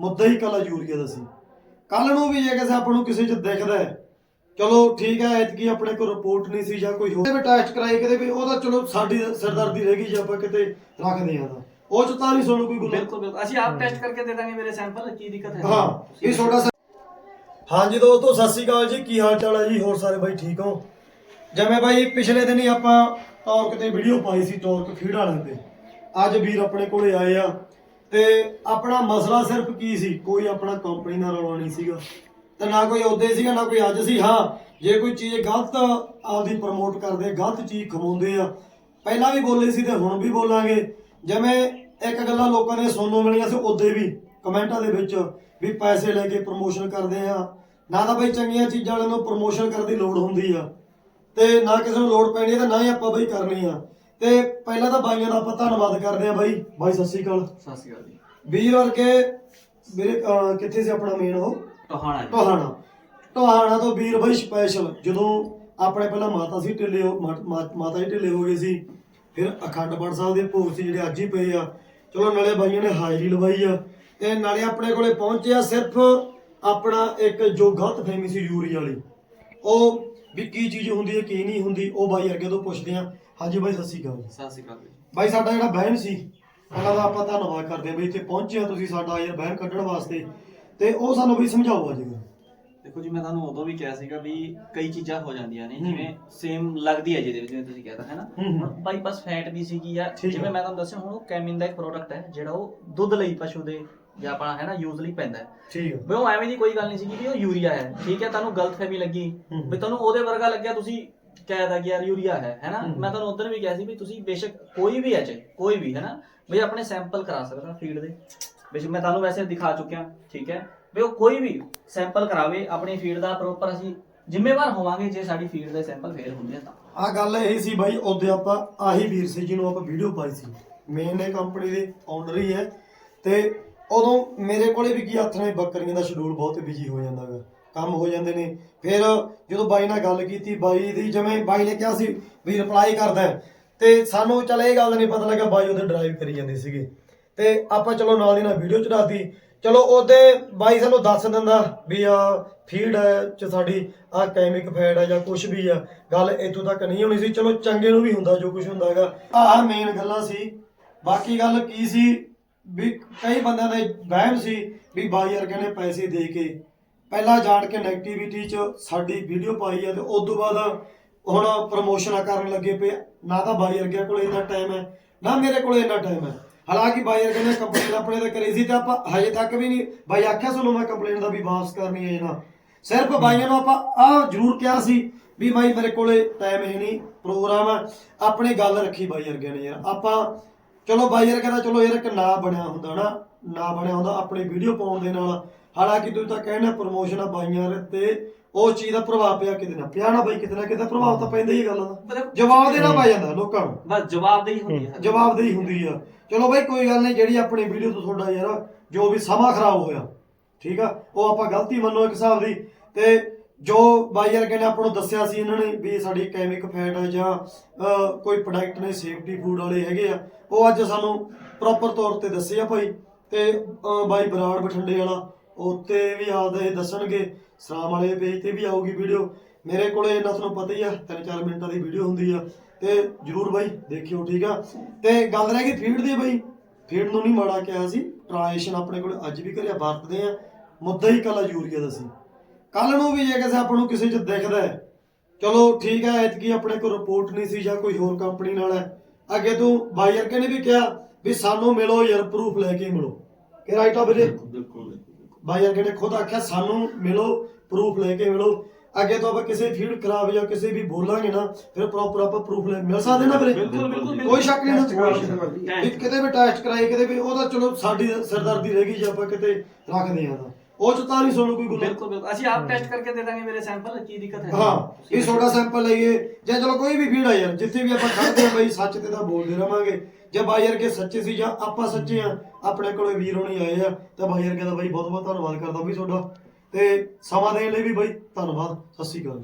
ਮੁੱਦਾ ਹੀ ਕੱਲਾ ਯੂਰੀਆ ਦਾ ਸੀ। ਕੱਲ ਨੂੰ ਵੀ ਜੇ ਕਿਸੇ ਆਪਾਂ ਨੂੰ ਕਿਸੇ 'ਚ ਦਿਖਦਾ ਹੈ ਚਲੋ ਠੀਕ ਹੈ ਐਤਕੀ ਆਪਣੇ ਕੋਲ ਰਿਪੋਰਟ ਨਹੀਂ ਸੀ ਜਾਂ ਕੋਈ ਹੋਰ। ਵੀ ਟੈਸਟ ਕਰਾਈ ਕਿਤੇ ਵੀ ਉਹਦਾ ਚਲੋ ਸਾਡੀ ਸਰਦਰਦੀ ਰਹਿ ਗਈ ਜੇ ਆਪਾਂ ਕਿਤੇ ਰੱਖਦੇ ਆ ਤਾਂ। ਉਹ ਚ ਤਾਂ ਨਹੀਂ ਸਾਨੂੰ ਕੋਈ ਗੁਨਾਹ। ਬਿਲਕੁਲ ਬਿਲਕੁਲ। ਅਸੀਂ ਆਪ ਟੈਸਟ ਕਰਕੇ ਦੇ ਦਾਂਗੇ ਮੇਰੇ ਸੈਂਪਲ ਕੀ ਦਿੱਕਤ ਹੈ। ਹਾਂ ਇਹ ਤੁਹਾਡਾ ਸ- ਹਾਂਜੀ ਦੋਸਤੋ ਸਤਿ ਸ਼੍ਰੀ ਅਕਾਲ ਜੀ। ਕੀ ਹਾਲ ਚਾਲ ਹੈ ਜੀ? ਹੋਰ ਸਾਰੇ ਬਾਈ ਠੀਕ ਹੋ? ਜਿਵੇਂ ਬਾਈ ਪਿਛਲੇ ਦਿਨ ਹੀ ਆਪਾਂ ਟੌਰਕ ਤੇ ਵੀਡੀਓ ਪਾਈ ਸੀ ਟੌਰਕ ਫੀਡ ਵਾਲਿਆਂ ਤੇ। ਅੱਜ ਵੀਰ ਆਪਣੇ ਕੋਲੇ ਆਏ ਆ। ਤੇ ਆਪਣਾ ਮਸਲਾ ਸਿਰਫ ਕੀ ਸੀ? ਕੋਈ ਆਪਣਾ ਕੰਪਨੀ ਨਾਲ ਰੌਲਾ ਨਹੀਂ ਸੀਗਾ। ਤੇ ਨਾ ਕੋਈ ਉਹਦੇ ਸੀਗਾ, ਨਾ ਕੋਈ ਅੱਜ ਸੀ। ਹਾਂ, ਜੇ ਕੋਈ ਚੀਜ਼ ਗਲਤ ਆਪਦੀ ਪ੍ਰਮੋਟ ਕਰਦੇ, ਗਲਤ ਚੀਜ਼ ਖਵਾਉਂਦੇ ਆ, ਪਹਿਲਾਂ ਵੀ ਬੋਲੇ ਸੀ ਤੇ ਹੁਣ ਵੀ ਬੋਲਾਂਗੇ। ਜਿਵੇਂ ਇੱਕ ਗੱਲਾਂ ਲੋਕਾਂ ਨੇ ਸੁਣਨ ਮਿਲੀਆਂ ਸੀ ਉਦੋਂ ਵੀ, ਕਮੈਂਟਾਂ ਦੇ ਵਿੱਚ ਵੀ ਪੈਸੇ ਲੈ ਕੇ ਪ੍ਰਮੋਸ਼ਨ ਕਰਦੇ ਆ। ਨਾ ਤਾਂ ਬਈ ਚੰਗੀਆਂ ਚੀਜ਼ਾਂ ਵਾਲਿਆਂ ਨੂੰ ਪ੍ਰਮੋਸ਼ਨ ਕਰਨ ਦੀ ਲੋੜ ਹੁੰਦੀ ਆ। ਤੇ ਨਾ ਕਿਸੇ ਨੂੰ ਲੋੜ ਪੈਣੀ ਹੈ ਤੇ ਨਾ ਹੀ ਆਪਾਂ ਬਈ ਕਰਨੀ ਆ। ਤੇ ਪਹਿਲਾਂ ਤਾਂ ਬਾਈਆਂ ਦਾ ਆਪਾਂ ਧੰਨਵਾਦ ਕਰਦੇ ਆ ਬਾਈ। ਬਾਈ ਸਤਿ ਸ਼੍ਰੀ ਅਕਾਲ। ਸਤਿ ਸ਼੍ਰੀ ਅਕਾਲ ਜੀ। ਵੀਰ ਵਰਗੇ ਵੀਰੇ ਅਹ ਕਿੱਥੇ ਸੀ ਆਪਣਾ ਮੇਨ ਉਹ? ਟੋਹਾਣਾ ਜੀ। ਟੋਹਾਣਾ। ਟੋਹਾਣਾ ਤੋਂ ਵੀਰ ਬਾਈ ਸਪੈਸ਼ਲ ਜਦੋਂ ਆਪਣੇ ਪਹਿਲਾਂ ਮਾਤਾ ਸੀ ਢਿੱਲੇ ਹੋ- ਮਾ- ਮਾ- ਮਾਤਾ ਜੀ ਢਿੱਲੇ ਹੋ ਗਏ ਸੀ ਫਿਰ ਅਖੰਡ ਪਾਠ ਸਾਹਿਬ ਦੇ ਭੋਗ ਸੀ ਜਿਹੜੇ ਅੱਜ ਹੀ ਪਏ ਆ। ਚਲੋ ਨਾਲੇ ਬਾਈਆਂ ਨੇ ਹਾਜ਼ਰੀ ਲਵਾਈ ਆ। ਤੇ ਨਾਲੇ ਆਪਣੇ ਕੋਲੇ ਪਹੁੰਚਿਆ ਸਿਰਫ ਆਪਣਾ ਇੱਕ ਜੋ ਗਲਤ ਫਹਿਮੀ ਸੀ ਯੂਰੀ ਵਾਲੀ। ਉਹ ਵੀ ਕੀ ਚੀਜ਼ ਹੁੰਦੀ ਹੈ ਕੀ ਨਹੀਂ ਹੁੰਦੀ ਉਹ ਬਾਈ ਵਰਗੇ ਤੋਂ ਪੁੱਛਦੇ ਆ। ਹਾਂਜੀ ਬਾਈ ਸਤਿ ਸ਼੍ਰੀ ਅਕਾਲ ਸਤਿ ਸ਼੍ਰੀ ਅਕਾਲ ਜੀ। ਬਾਈ ਸਾਡਾ ਜਿਹੜਾ ਬਹਿਨ ਸੀ ਉਹਨਾਂ ਦਾ ਆਪਾਂ ਧੰਨਵਾਦ ਕਰਦੇ ਹਾਂ ਬਈ ਇੱਥੇ ਪਹੁੰਚੇ ਹੋ ਤੁਸੀਂ ਸਾਡਾ ਯਾਰ ਬਹਿਨ ਕੱਢਣ ਵਾਸਤੇ। ਤੇ ਉਹ ਸਾਨੂੰ ਬਈ ਸਮਝਾਓ ਅੱਜ। ਦੇਖੋ ਜੀ ਮੈਂ ਤੁਹਾਨੂੰ ਉਦੋਂ ਵੀ ਕਿਹਾ ਸੀਗਾ ਵੀ ਕਈ ਚੀਜ਼ਾਂ ਹੋ ਜਾਂਦੀਆਂ ਨੇ। ਜਿਵੇਂ ਸੇਮ ਲੱਗਦੀ ਹੈ ਜਿਹਦੇ ਵਿੱਚ ਜਿਵੇਂ ਤੁਸੀਂ ਕਹਿਤਾ ਹੈ ਨਾ ਬਾਈ ਬਸ ਫੈਟ ਵੀ ਸੀਗੀ ਹੈ। ਜਿਵੇਂ ਮੈਂ ਤੁਹਾਨੂੰ ਦੱਸਿਆ ਹੁਣ ਉਹ ਕੈਮਿਨ ਦਾ ਇੱਕ ਪ੍ਰੋਡਕਟ ਹੈ ਜਿਹੜਾ ਉਹ ਦੁੱਧ ਲਈ ਪਸ਼ੂ ਦੇ ਜਾਂ ਆਪਣਾ ਹੈ ਨਾ ਯੂਜ਼ ਲਈ ਪੈਂਦਾ ਹੈ। ਠੀਕ ਹੈ। ਵੀ ਉਹ ਐਵੇਂ ਦੀ ਕੋਈ ਗੱਲ ਨਹੀਂ ਸੀਗੀ ਵੀ ਉਹ ਯੂਰੀਆ ਹੈ। ਠੀਕ ਹੈ ਤੁਹਾਨੂੰ ਗਲਤ ਫਹਿਮੀ ਲੱਗੀ। ਵੀ ਤੁਹਾਨੂੰ ਉਹਦੇ ਵਰਗਾ ਲੱਗਿਆ ਤੁਸੀਂ ਕਹਿ ਤਾ ਕਿ ਯਾਰ ਯੂਰੀਆ ਹੈ ਹੈ ਨਾ। ਮੈਂ ਤੁਹਾਨੂੰ ਉਦੋਂ ਵੀ ਕਿਹਾ ਸੀ ਵੀ ਤੁਸੀਂ ਬੇਸ਼ੱਕ ਕੋਈ ਵੀ ਹੈ ਚਾਹੇ ਕੋਈ ਵੀ ਹੈ ਨਾ? ਵੀ ਆਪਣੇ ਸੈਂਪਲ ਕਰਾ ਸਕਦਾ ਫੀਡ ਦੇ। ਬੇਸ਼ੱਕ ਮੈਂ ਤੁਹਾਨੂੰ ਵੈਸੇ ਦਿਖਾ ਚੁੱਕਿਆ ਠੀਕ ਹੈ? ਵੀ ਉਹ ਕੋਈ ਵੀ ਸੈਂਪਲ ਕਰਾਵੇ ਆਪਣੀ ਫੀਡ ਦਾ ਪ੍ਰੋਪਰ ਅਸੀਂ ਜ਼ਿੰਮੇਵਾਰ ਹੋਵਾਂਗੇ ਜੇ ਸਾਡੀ ਫੀਡ ਦੇ ਸੈਂਪਲ ਫੇਲ ਹੁੰਦੇ ਆ ਤਾਂ। ਆ ਗੱਲ ਇਹ ਸੀ ਬਾਈ ਉਹਦੇ ਆਪਾਂ ਆਹੀ ਵੀਰ ਸੀ ਜਿਹਨੂੰ ਆਪਾਂ ਵੀਡੀਓ ਪਾਈ ਸੀ। ਮੇਨ ਇਹ ਕੰਪਨੀ ਦੇ ਓਨਰ ਹੀ ਹੈ ਤੇ ਉਦੋਂ ਮੇਰੇ ਕੋਲੇ ਵੀ ਕੀ ਹੱਥ ਨੇ, ਬੱਕਰੀਆਂ ਦਾ ਸ਼ਡਿਊਲ ਬਹੁਤ ਬਿਜ਼ੀ ਹੋ ਜਾਂਦਾ ਗਾ ਕੰਮ ਹੋ ਜਾਂਦੇ ਨੇ। ਫਿਰ ਜਦੋਂ ਬਾਈ ਨਾਲ ਗੱਲ ਕੀਤੀ, ਬਾਈ ਦੀ ਜਿਵੇਂ ਬਾਈ ਨੇ ਕਿਹਾ ਸੀ ਵੀ ਰਿਪਲਾਈ ਕਰਦਾ ਤੇ ਸਾਨੂੰ ਚੱਲ ਇਹ ਗੱਲ ਨਹੀਂ ਪਤਾ ਲੱਗਾ, ਬਾਈ ਉਹਦੇ ਡਰਾਈਵ ਕਰੀ ਜਾਂਦੇ ਸੀਗੇ। ਤੇ ਆਪਾਂ ਚਲੋ ਨਾਲ ਦੀ ਨਾਲ ਵੀਡੀਓ ਚੜਾਤੀ। ਚਲੋ ਉਹਦੇ ਬਾਈ ਸਾਨੂੰ ਦੱਸ ਦਿੰਦਾ ਵੀ ਆ ਫੀਡ ਹੈ, ਚ ਸਾਡੀ ਆ ਕੈਮਿਕ ਫੈਡ ਹੈ ਜਾਂ ਕੁਝ ਵੀ ਆ। ਗੱਲ ਇਥੋਂ ਤੱਕ ਨਹੀਂ ਹੋਣੀ ਸੀ। ਚਲੋ ਚੰਗੇ ਨੂੰ ਵੀ ਹੁੰਦਾ, ਜੋ ਕੁਝ ਹੁੰਦਾ ਹੈਗਾ ਆਹ ਮੇਨ ਗੱਲਾਂ ਸੀ। ਬਾਕੀ ਗੱਲ ਕੀ ਸੀ? ਵੀ ਕਈ ਬੰਦਿਆਂ ਦੇ ਵਹਿਮ ਸੀ ਵੀ ਬਾਈ ਵਰਗੇ ਨੇ ਪੈਸੇ ਦੇ ਕੇ। ਪਹਿਲਾਂ ਜਾਣ ਕੇ ਨੈਗੇਟਿਵਿਟੀ ਚ ਸਾਡੀ ਵੀਡੀਓ ਪਾਈ ਆ ਤੇ ਉਸ ਤੋਂ ਬਾਅਦ ਹੁਣ ਪ੍ਰਮੋਸ਼ਨਾਂ ਕਰਨ ਲੱਗੇ ਪਏ ਨਾ ਤਾਂ ਬਾਈ ਵਰਗਿਆਂ ਕੋਲ ਇੰਨਾ ਟਾਈਮ ਹੈ, ਨਾ ਮੇਰੇ ਕੋਲ ਇੰਨਾ ਟਾਈਮ ਹੈ। ਹਾਲਾਂਕਿ ਬਾਈ ਵਰਗੇ ਨੇ ਕੰਪਲੇਨ ਆਪਣੇ ਤੇ ਕਰੀ ਸੀ ਤੇ ਆਪਾਂ ਹਜੇ ਤੱਕ ਵੀ ਨਹੀਂ ਬਾਈ ਆਖਿਆ ਸੁਣੋ ਮੈਂ ਕੰਪਲੇਨ ਦਾ ਵੀ ਵਾਪਸ ਕਰਨੀ ਹੈ ਨਾ। ਸਿਰਫ ਬਾਈਆਂ ਨੂੰ ਆਪਾਂ ਆ ਜ਼ਰੂਰ ਕਿਹਾ ਸੀ ਵੀ ਬਾਈ ਮੇਰੇ ਕੋਲੇ ਟਾਈਮ ਹੈ ਨਹੀਂ ਪ੍ਰੋਗਰਾਮ ਹੈ। ਆਪਣੀ ਗੱਲ ਰੱਖੀ ਬਾਈ ਵਰਗੇ ਨੇ ਯਾਰ। ਆਪਾਂ ਚਲੋ ਬਾਈ ਵਰਗੇ ਦਾ ਚਲੋ ਯਾਰ ਇੱਕ ਨਾਂ ਬਣਿਆ ਹੁੰਦਾ ਨਾ ਨਾਂ ਬਣਿਆ ਹੁੰਦਾ ਆਪਣੀ ਵੀਡੀਓ ਪਾਉਣ ਦੇ ਨਾਲ। ਹਾਲਾਂਕਿ ਤੁਸੀਂ ਤਾਂ ਕਹਿੰਦੇ ਪ੍ਰੋਮੋਸ਼ਨ ਆ ਬਾਈਆਂ ਤੇ ਉਸ ਚੀਜ਼ ਦਾ ਪ੍ਰਭਾਵ ਪਿਆ ਕਿਤੇ ਨਾ ਪਿਆ ਨਾ ਬਾਈ ਕਿਤੇ ਨਾ ਕਿਤੇ ਪ੍ਰਭਾਵ ਤਾਂ ਪੈਂਦਾ ਹੀ ਇਹ ਗੱਲਾਂ ਦਾ। ਜਵਾਬ ਦੇਣਾ ਪੈ ਜਾਂਦਾ ਲੋਕਾਂ ਨੂੰ। ਬਸ ਜਵਾਬਦੇਹੀ ਹੁੰਦੀ ਹੈ। ਜਵਾਬਦੇਹੀ ਹੁੰਦੀ ਆ। ਚਲੋ ਬਾਈ ਕੋਈ ਗੱਲ ਨਹੀਂ ਜਿਹੜੀ ਆਪਣੀ ਵੀਡੀਓ ਤੋਂ ਤੁਹਾਡਾ ਯਾਰ ਜੋ ਵੀ ਸਮਾਂ ਖਰਾਬ ਹੋਇਆ ਠੀਕ ਆ ਉਹ ਆਪਾਂ ਗਲਤੀ ਮੰਨੋ ਇੱਕ ਹਿਸਾਬ ਦੀ। ਤੇ ਜੋ ਬਾਈ ਯਾਰ ਕਹਿੰਦੇ ਆਪਾਂ ਨੂੰ ਦੱਸਿਆ ਸੀ ਇਹਨਾਂ ਨੇ ਵੀ ਸਾਡੀ ਕੈਮਿਕ ਫੈਟ ਆ ਜਾਂ ਕੋਈ ਪ੍ਰੋਡਕਟ ਨੇ ਸੇਫਟੀ ਫੂਡ ਵਾਲੇ ਹੈਗੇ ਆ, ਉਹ ਅੱਜ ਸਾਨੂੰ ਪ੍ਰੋਪਰ ਤੌਰ ਤੇ ਦੱਸੇ ਆ ਭਾਈ ਤੇ ਬਾਈ ਬਰਾੜ ਬਠਿੰਡੇ ਵਾਲਾ ਉੱਤੇ ਵੀ ਆਪਦਾ ਇਹ ਦੱਸਣਗੇ ਸਰਾਮ ਵਾਲੇ ਪੇਜ ਤੇ ਵੀ ਆਊਗੀ ਵੀਡੀਓ ਮੇਰੇ ਕੋਲੇ ਇਹਨਾਂ ਤੁਹਾਨੂੰ ਪਤਾ ਹੀ ਆ 3-4 ਮਿੰਟਾਂ ਦੀ ਵੀਡੀਓ ਹੁੰਦੀ ਆ, ਤੇ ਜਰੂਰ ਬਾਈ ਦੇਖਿਓ, ਠੀਕ ਆ? ਤੇ ਗੱਲ ਰਹਿ ਗਈ ਫੀਡ ਦੀ ਬਾਈ। ਫੀਡ ਨੂੰ ਨਹੀਂ ਮਾੜਾ ਕਿਹਾ ਸੀ ਟ੍ਰਾਂਜੈਕਸ਼ਨ ਆਪਣੇ ਕੋਲ ਅੱਜ ਵੀ ਕਰਿਆ, ਵਰਤਦੇ ਆ, ਮੁੱਦਾ ਹੀ ਕਲਾ ਯੂਰੀਆ ਦਾ ਸੀ। ਕੱਲ ਨੂੰ ਵੀ ਜੇ ਕਿਸੇ ਆਪਾਂ ਨੂੰ ਕਿਸੇ ਚ ਦਿਖਦਾ ਹੈ ਚਲੋ ਠੀਕ ਹੈ ਐਤਕੀ ਆਪਣੇ ਕੋਲ ਰਿਪੋਰਟ ਨਹੀਂ ਸੀ ਜਾਂ ਕੋਈ ਹੋਰ ਕੰਪਨੀ ਨਾਲ ਹੈ। ਅੱਗੇ ਤੋਂ ਬਾਈ ਵਰਗੇ ਨੇ ਵੀ ਕਿਹਾ ਵੀ ਸਾਨੂੰ ਮਿਲੋ ਯਾਰ ਪ੍ਰੂਫ ਲੈ ਕੇ ਮਿਲੋ। ਕਿ ਰਾਈਟ ਆ ਵੀਰੇ? ਬਿਲਕੁਲ ਬਾਈ ਨੇ ਖੁਦ ਆਖਿਆ ਸਾਨੂੰ ਮਿਲੋ ਪ੍ਰੂਫ ਲੈ ਕੇ ਮਿਲੋ। ਅੱਗੇ ਤੋਂ ਆਪਾਂ ਕਿਸੇ ਫੀਡ ਖਰਾਬ ਜਾਂ ਕਿਸੇ ਵੀ ਬੋਲਾਂਗੇ ਨਾ ਫਿਰ ਪ੍ਰੋਪਰ ਆਪਾਂ ਪ੍ਰੂਫ ਲੈ ਮਿਲ ਸਕਦੇ ਨਾ ਵੀਰੇ? ਬਿਲਕੁਲ, ਬਿਲਕੁਲ, ਬਿਲਕੁਲ। ਕੋਈ ਸ਼ੱਕ ਨਹੀਂ ਨਾ। ਕਿਤੇ ਵੀ ਟੈਸਟ ਕਰਾਈ ਕਿਤੇ ਵੀ ਉਹਦਾ ਚਲੋ ਸਾਡੀ ਸਰਦਰਦੀ ਰਹਿ ਗਈ ਜੇ ਆਪਾਂ ਕਿਤੇ ਰੱਖਦੇ ਆ ਤਾਂ। ਉਹ ਚ ਤਾਂ ਨਹੀਂ ਸਾਨੂੰ ਕੋਈ ਗੁਨਾਹ। ਬਿਲਕੁਲ ਬਿਲਕੁਲ। ਅਸੀਂ ਆਪ ਟੈਸਟ ਕਰਕੇ ਦੇ ਦਾਂਗੇ ਮੇਰੇ ਸੈਂਪਲ ਕੀ ਦਿੱਕਤ ਹੈ। ਹਾਂ ਇਹ ਤੁਹਾਡਾ ਸੈਂਪਲ ਲਈਏ ਜਾਂ ਚਲੋ ਕੋਈ ਵੀ ਫੀਡ ਆ ਯਾਰ ਜਿੱਥੇ ਵੀ ਆਪਾਂ ਖੜਦੇ ਆ ਬਈ ਸੱਚ ਤੇ ਤਾਂ ਬੋਲਦੇ ਰਵਾਂਗੇ। ਜੇ ਬਾਈ ਯਾਰ ਕੇ ਸੱਚੇ ਸੀ ਜਾਂ ਆਪਾਂ ਸੱਚੇ ਆ ਆਪਣੇ ਕੋਲੇ ਵੀਰ ਹੋਣੀ ਆਏ ਆ ਤਾਂ ਬਾਈ ਯਾਰ ਦਾ ਬਾਈ ਬਹੁਤ ਬਹੁਤ ਧੰਨਵਾਦ ਕਰਦਾ ਬਈ ਤੁਹਾਡਾ। ਤੇ ਸਮਾਂ ਦੇਣ ਲਈ ਵੀ ਬਾਈ ਧੰਨਵਾਦ। ਸਤਿ ਸ਼੍ਰੀ ਅਕਾਲ।